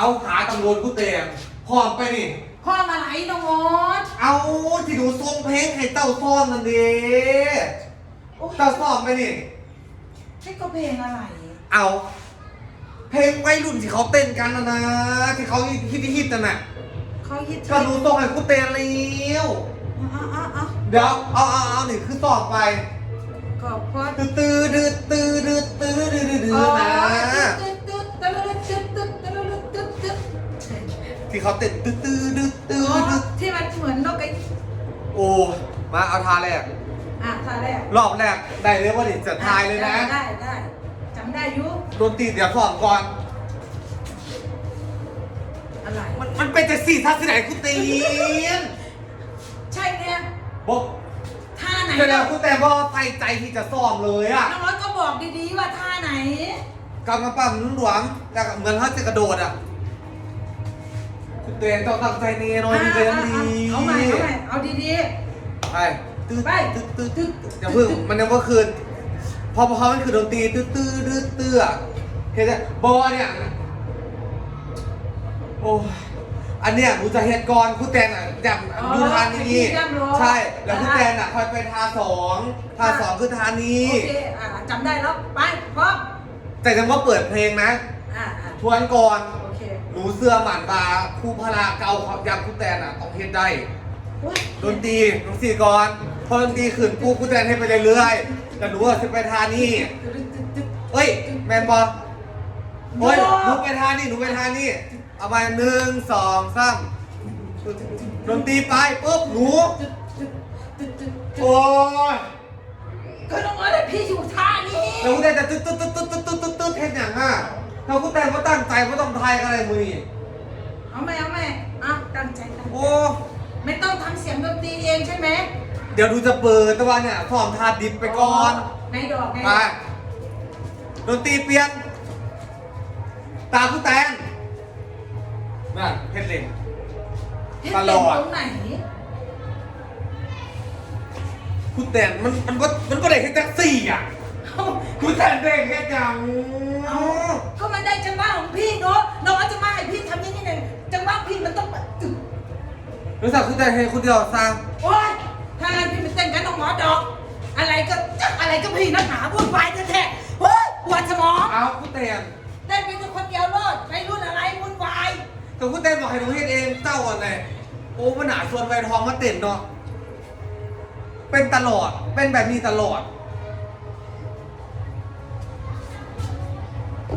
เอาขาตำรวจกูเตะหอมไปนี่พ่อมาไหลน้องมดเอาที่หนูทรงเพลงให้เต้าซ่อนนั่นเด้โอ้ยเต้าซ่อนไปนี่ นี่ก็เพลงอะไร เอา เพลงวัยรุ่นที่เขาเต้นกันนะนะที่เขาฮิตฮิตๆนั่นน่ะเขาฮิตก็หนูทรงให้กูเต้นแล้วเอ้าเอ้าเอ้าเดี๋ยวเอาเอาเอานี่คือต่อไป ก็พอ ตื้อตื้อดื้อตื้อดื้อตื้อ ที่เขาเต้นตื้อตื้อดื้อตื้ออ๋อดื้อที่มันเหมือนนกไอ้โอ้มาเอาทาแรก อะท่าแรกรอบแรกได้เลยว่าดิจะทายเลยนะได้ได้ได้จำได้อยุโดนตีเดี๋ยวสอนก่อน อะไร มันมันเป็นจะสี่ทัศน์ที่ไหนกูตีนใช่เนี่ยบอกท่าไหนเดี๋ยวเดี๋ยวกูแต่ว่าใส่ใจที่จะซ้อมเลยอะน้องร้อยก็บอกดีๆว่าท่าไหนกำลังปั้มนุ่นหลวงแต่เหมือนเขาจะกระโดดอะ คุณเตนต้องตั้งใจเนรอยดีเลยดีเอาใหม่เอาใหม่เอาดีไปตื้อไปตื้อตื้อตื้ออย่าเพิ่งมันยังว่าคืนพอพอเขามันคือดนตรีตื้อตื้อตื้อตื้ออะเห็นไหมบอเนี่ย โอ้ยอันเนี้ยหนูจะเฮ็ดก่อนคุณแตนอะอยากดูทานนี้ใช่ แล้วคุณแตนอะคอยไปทาสองทาสองคือทาๆนี้โอเคอะจำได้แล้ว ไปพร้อมแต่ยังว่าเปิดเพลงนะอะอะทวนก่อนโอเค หนูเสื้อหมันบาครูพลาเกาเขายางคุณแตนอะต้องเฮ็ดได้โอ๊ยดนตรีดนตรีก่อนพอดนตรีขึ้นปุ๊บคุณแตนให้ไปเรื่อยๆแต่หนูอะจะไปทานี่เอ้ย แมนบอลโอ้ยหนูไปทานนี่หนูไปทานนี่เอาไปหนึ่งสองสามดนตรีไปปุ๊บหนูโอ้ยก็น้องร้อยแต่พี่อยู่ท่านี้แล้วคุณแตนจะตึ๊ดตึ๊ดตึ๊ดตึ๊ดตึ๊ดตึ๊ดตึ๊ดเห็นอย่างอะ ถ้าคุณแตนก็ตั้งใจก็ต้องทายกันอะไรมือนี่เอาไหมเอาไหมอะตั้งใจตั้งใจโอ้ ไม่ต้องทำเสียงดนตรีเองใช่ไหมเดี๋ยวดูจะเปิดแต่ว่าเนี่ยสอนทาดิบไปก่อนในดอกในไปดอกดนตรีเปลี่ยน ตาคุณแตนนั่นเพชรเล่งเฮ้ยตลอด เปลี่ยนตรงไหนคุณแตนมันมันก็มันก็ได้แค่แท็กซี่อะเอ้า คุณแตนได้แค่จังเอาก็มันได้จังหวะของพี่เนาะน้องจะมาให้พี่ทำอยังไงเนี่ยจังหวะพี่มันต้องแบบตึ๊บรู้จักคุณแตนให้คุณเดียวสร้างโอ๊ยถ้างั้นพี่ไปเต้นกันน้องหมอดอก อะไรก็จักอะไรก็พี่นักหนาวุ่นวายแท้ๆเฮ้ยปวดสมองเอาคุณแตนเต้นไปทุกคนเดียวโลดไปรุ่นอะไรวุ่นวายแต่คุณแตนบอกให้หนูเฮ็ดเองเจ้าก่อนเลยโอ้มันหนาชวนไวทองมาเต้นเนาะเป็นตลอดเป็นแบบนี้ตลอด